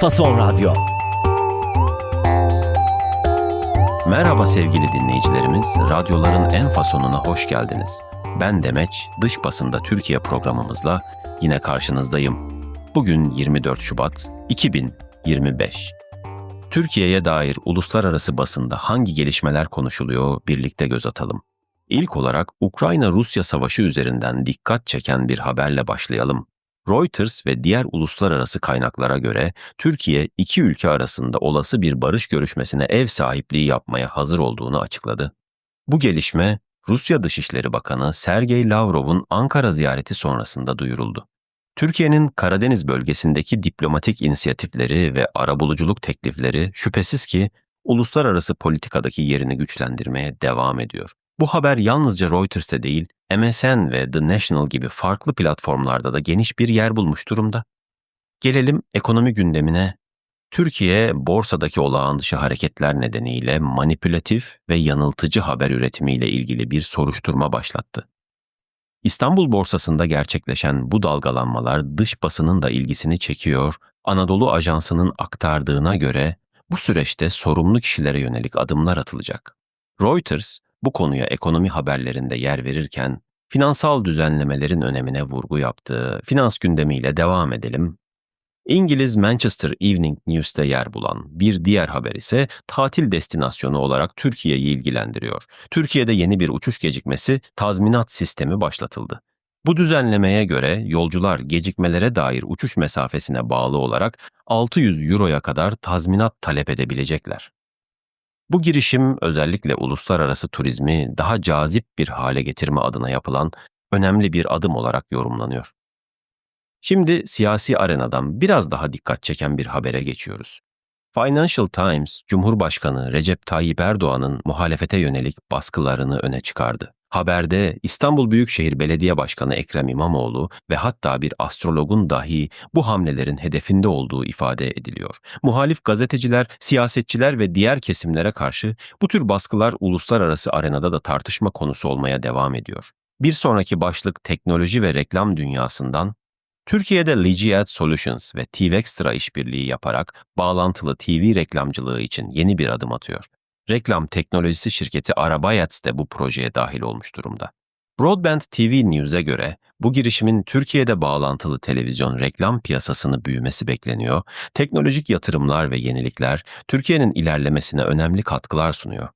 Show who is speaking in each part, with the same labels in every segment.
Speaker 1: Fason Radyo.
Speaker 2: Merhaba sevgili dinleyicilerimiz, radyoların en fasonuna hoş geldiniz. Ben Demeç, dış basında Türkiye programımızla yine karşınızdayım. Bugün 24 Şubat 2025. Türkiye'ye dair uluslararası basında hangi gelişmeler konuşuluyor birlikte göz atalım. İlk olarak Ukrayna-Rusya savaşı üzerinden dikkat çeken bir haberle başlayalım. Reuters ve diğer uluslararası kaynaklara göre Türkiye iki ülke arasında olası bir barış görüşmesine ev sahipliği yapmaya hazır olduğunu açıkladı. Bu gelişme Rusya Dışişleri Bakanı Sergey Lavrov'un Ankara ziyareti sonrasında duyuruldu. Türkiye'nin Karadeniz bölgesindeki diplomatik inisiyatifleri ve arabuluculuk teklifleri şüphesiz ki uluslararası politikadaki yerini güçlendirmeye devam ediyor. Bu haber yalnızca Reuters'te değil, MSN ve The National gibi farklı platformlarda da geniş bir yer bulmuş durumda. Gelelim ekonomi gündemine. Türkiye, borsadaki olağan dışı hareketler nedeniyle manipülatif ve yanıltıcı haber üretimiyle ilgili bir soruşturma başlattı. İstanbul borsasında gerçekleşen bu dalgalanmalar dış basının da ilgisini çekiyor, Anadolu Ajansı'nın aktardığına göre bu süreçte sorumlu kişilere yönelik adımlar atılacak. Reuters, bu konuya ekonomi haberlerinde yer verirken finansal düzenlemelerin önemine vurgu yaptı. Finans gündemiyle devam edelim. İngiliz Manchester Evening News'te yer bulan bir diğer haber ise tatil destinasyonu olarak Türkiye'yi ilgilendiriyor. Türkiye'de yeni bir uçuş gecikmesi tazminat sistemi başlatıldı. Bu düzenlemeye göre yolcular gecikmelere dair uçuş mesafesine bağlı olarak 600 euroya kadar tazminat talep edebilecekler. Bu girişim özellikle uluslararası turizmi daha cazip bir hale getirme adına yapılan önemli bir adım olarak yorumlanıyor. Şimdi siyasi arenadan biraz daha dikkat çeken bir habere geçiyoruz. Financial Times, Cumhurbaşkanı Recep Tayyip Erdoğan'ın muhalefete yönelik baskılarını öne çıkardı. Haberde İstanbul Büyükşehir Belediye Başkanı Ekrem İmamoğlu ve hatta bir astrologun dahi bu hamlelerin hedefinde olduğu ifade ediliyor. Muhalif gazeteciler, siyasetçiler ve diğer kesimlere karşı bu tür baskılar uluslararası arenada da tartışma konusu olmaya devam ediyor. Bir sonraki başlık teknoloji ve reklam dünyasından Türkiye'de Ligiad Solutions ve TVextra işbirliği yaparak bağlantılı TV reklamcılığı için yeni bir adım atıyor. Reklam teknolojisi şirketi Arabayats de bu projeye dahil olmuş durumda. Broadband TV News'e göre bu girişimin Türkiye'de bağlantılı televizyon reklam piyasasını büyümesi bekleniyor. Teknolojik yatırımlar ve yenilikler Türkiye'nin ilerlemesine önemli katkılar sunuyor.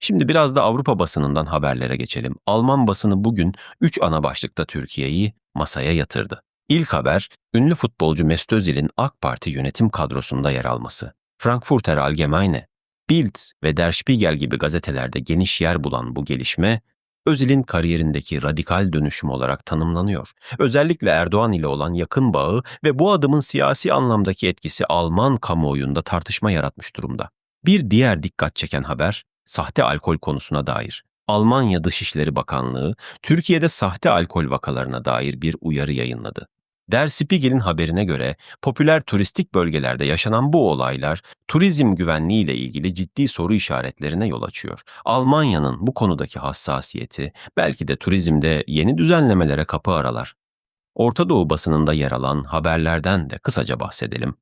Speaker 2: Şimdi biraz da Avrupa basınından haberlere geçelim. Alman basını bugün 3 ana başlıkta Türkiye'yi masaya yatırdı. İlk haber, ünlü futbolcu Mesut Özil'in AK Parti yönetim kadrosunda yer alması. Frankfurter Allgemeine, Bild ve Der Spiegel gibi gazetelerde geniş yer bulan bu gelişme, Özil'in kariyerindeki radikal dönüşüm olarak tanımlanıyor. Özellikle Erdoğan ile olan yakın bağı ve bu adımın siyasi anlamdaki etkisi Alman kamuoyunda tartışma yaratmış durumda. Bir diğer dikkat çeken haber, sahte alkol konusuna dair. Almanya Dışişleri Bakanlığı, Türkiye'de sahte alkol vakalarına dair bir uyarı yayınladı. Der Spiegel'in haberine göre popüler turistik bölgelerde yaşanan bu olaylar turizm güvenliği ile ilgili ciddi soru işaretlerine yol açıyor. Almanya'nın bu konudaki hassasiyeti belki de turizmde yeni düzenlemelere kapı aralar. Orta Doğu basınında yer alan haberlerden de kısaca bahsedelim.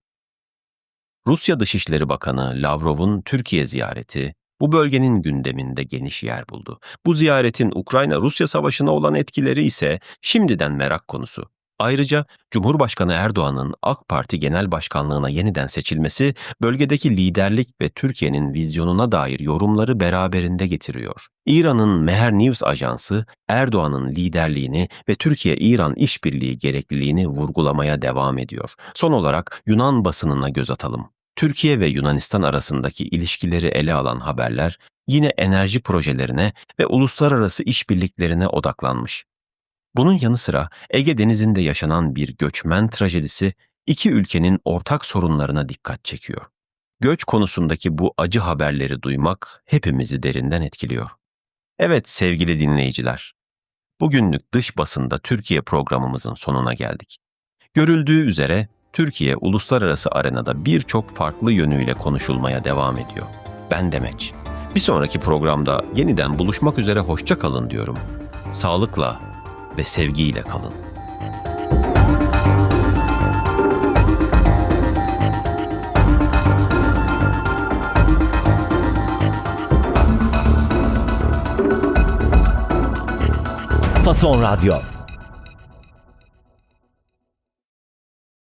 Speaker 2: Rusya Dışişleri Bakanı Lavrov'un Türkiye ziyareti bu bölgenin gündeminde geniş yer buldu. Bu ziyaretin Ukrayna-Rusya savaşına olan etkileri ise şimdiden merak konusu. Ayrıca Cumhurbaşkanı Erdoğan'ın AK Parti Genel Başkanlığına yeniden seçilmesi bölgedeki liderlik ve Türkiye'nin vizyonuna dair yorumları beraberinde getiriyor. İran'ın Meher News ajansı Erdoğan'ın liderliğini ve Türkiye-İran işbirliği gerekliliğini vurgulamaya devam ediyor. Son olarak Yunan basınına göz atalım. Türkiye ve Yunanistan arasındaki ilişkileri ele alan haberler yine enerji projelerine ve uluslararası işbirliklerine odaklanmış. Bunun yanı sıra Ege Denizi'nde yaşanan bir göçmen trajedisi iki ülkenin ortak sorunlarına dikkat çekiyor. Göç konusundaki bu acı haberleri duymak hepimizi derinden etkiliyor. Evet sevgili dinleyiciler, bugünlük dış basında Türkiye programımızın sonuna geldik. Görüldüğü üzere Türkiye uluslararası arenada birçok farklı yönüyle konuşulmaya devam ediyor. Ben Demeç. Bir sonraki programda yeniden buluşmak üzere hoşça kalın diyorum. Sağlıkla ve sevgiyle kalın.
Speaker 1: Fason Radyo